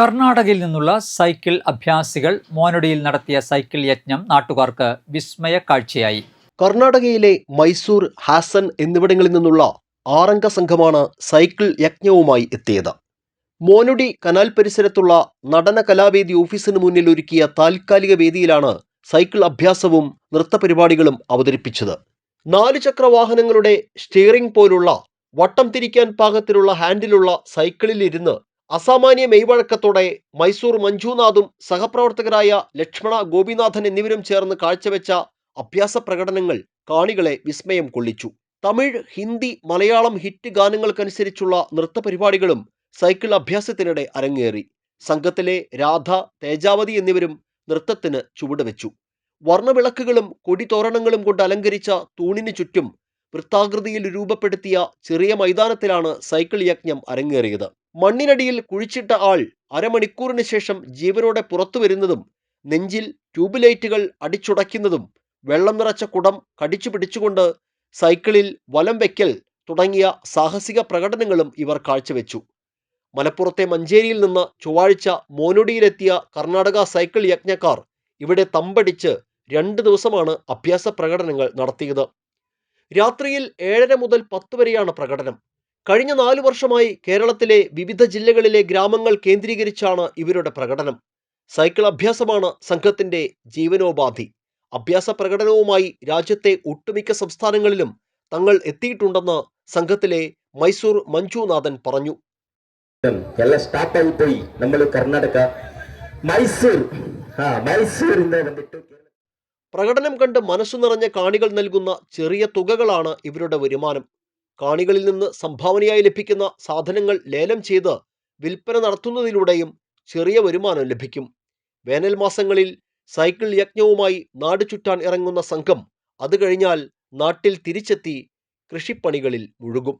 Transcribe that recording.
കർണാടകയിൽ നിന്നുള്ള സൈക്കിൾ അഭ്യാസികൾ മോനടിയിൽ നടത്തിയ സൈക്കിൾ യജ്ഞം നാട്ടുകാർക്ക് വിസ്മയ കാഴ്ചയായി. കർണാടകയിലെ മൈസൂർ ഹാസൻ എന്നിവിടങ്ങളിൽ നിന്നുള്ള ആറംഗ സംഘമാണ് സൈക്കിൾ യജ്ഞവുമായി എത്തിയത്. മോനുടി കനാൽ പരിസരത്തുള്ള നടന കലാവേദി ഓഫീസിന് മുന്നിൽ ഒരുക്കിയ താൽക്കാലിക വേദിയിലാണ് സൈക്കിൾ അഭ്യാസവും നൃത്ത പരിപാടികളും അവതരിപ്പിച്ചത്. നാല് ചക്ര വാഹനങ്ങളുടെ സ്റ്റിയറിംഗ് പോലുള്ള വട്ടം തിരിക്കാൻ പാകത്തിലുള്ള ഹാൻഡിലുള്ള സൈക്കിളിലിരുന്ന് അസാമാന്യ മെയ്വഴക്കത്തോടെ മൈസൂർ മഞ്ജുനാഥും സഹപ്രവർത്തകരായ ലക്ഷ്മണ ഗോപിനാഥൻ എന്നിവരും ചേർന്ന് കാഴ്ചവെച്ച അഭ്യാസ പ്രകടനങ്ങൾ കാണികളെ വിസ്മയം കൊള്ളിച്ചു. തമിഴ് ഹിന്ദി മലയാളം ഹിറ്റ് ഗാനങ്ങൾക്കനുസരിച്ചുള്ള നൃത്തപരിപാടികളും സൈക്കിൾ അഭ്യാസത്തിനിടെ അരങ്ങേറി. സംഘത്തിലെ രാധ തേജാവതി എന്നിവരും നൃത്തത്തിന് ചുവടുവെച്ചു വർണവിളക്കുകളും കൊടിതോരണങ്ങളും കൊണ്ട് അലങ്കരിച്ച തൂണിനു ചുറ്റും വൃത്താകൃതിയിൽ രൂപപ്പെടുത്തിയ ചെറിയ മൈതാനത്തിലാണ് സൈക്കിൾ യജ്ഞം അരങ്ങേറിയത്. മണ്ണിനടിയിൽ കുഴിച്ചിട്ട ആൾ അരമണിക്കൂറിന് ശേഷം ജീവനോടെ പുറത്തു വരുന്നതും നെഞ്ചിൽ ട്യൂബ്ലൈറ്റുകൾ അടിച്ചുടയ്ക്കുന്നതും വെള്ളം നിറച്ച കുടം കടിച്ചു പിടിച്ചുകൊണ്ട് സൈക്കിളിൽ വലം വയ്ക്കൽ തുടങ്ങിയ സാഹസിക പ്രകടനങ്ങളും ഇവർ കാഴ്ചവെച്ചു. മലപ്പുറത്തെ മഞ്ചേരിയിൽ നിന്ന് ചൊവ്വാഴ്ച മോനുടിയിലെത്തിയ കർണാടക സൈക്കിൾ യജ്ഞക്കാർ ഇവിടെ തമ്പടിച്ച് രണ്ട് ദിവസമാണ് അഭ്യാസ പ്രകടനങ്ങൾ നടത്തിയത്. രാത്രിയിൽ ഏഴര മുതൽ പത്ത് വരെയാണ് പ്രകടനം. കഴിഞ്ഞ നാലു വർഷമായി കേരളത്തിലെ വിവിധ ജില്ലകളിലെ ഗ്രാമങ്ങൾ കേന്ദ്രീകരിച്ചാണ് ഇവരുടെ പ്രകടനം. സൈക്കിൾ അഭ്യാസമാണ് സംഘത്തിന്റെ ജീവനോപാധി. അഭ്യാസ പ്രകടനവുമായി രാജ്യത്തെ ഒട്ടുമിക്ക സംസ്ഥാനങ്ങളിലും തങ്ങൾ എത്തിയിട്ടുണ്ടെന്ന് സംഘത്തിലെ മൈസൂർ മഞ്ജുനാഥൻ പറഞ്ഞു. എല്ലാം പോയി. നമ്മൾ കർണാടക മൈസൂർ. മൈസൂർ പ്രകടനം കണ്ട് മനസ്സു നിറഞ്ഞ കാണികൾ നൽകുന്ന ചെറിയ തുകകളാണ് ഇവരുടെ വരുമാനം. കാണികളിൽ നിന്ന് സംഭാവനയായി ലഭിക്കുന്ന സാധനങ്ങൾ ലേലം ചെയ്ത് വിൽപ്പന നടത്തുന്നതിലൂടെയും ചെറിയ വരുമാനം ലഭിക്കും. വേനൽ മാസങ്ങളിൽ സൈക്കിൾ യജ്ഞവുമായി നാട് ചുറ്റാൻ ഇറങ്ങുന്ന സംഘം അത് കഴിഞ്ഞാൽ നാട്ടിൽ തിരിച്ചെത്തി കൃഷിപ്പണികളിൽ മുഴുകും.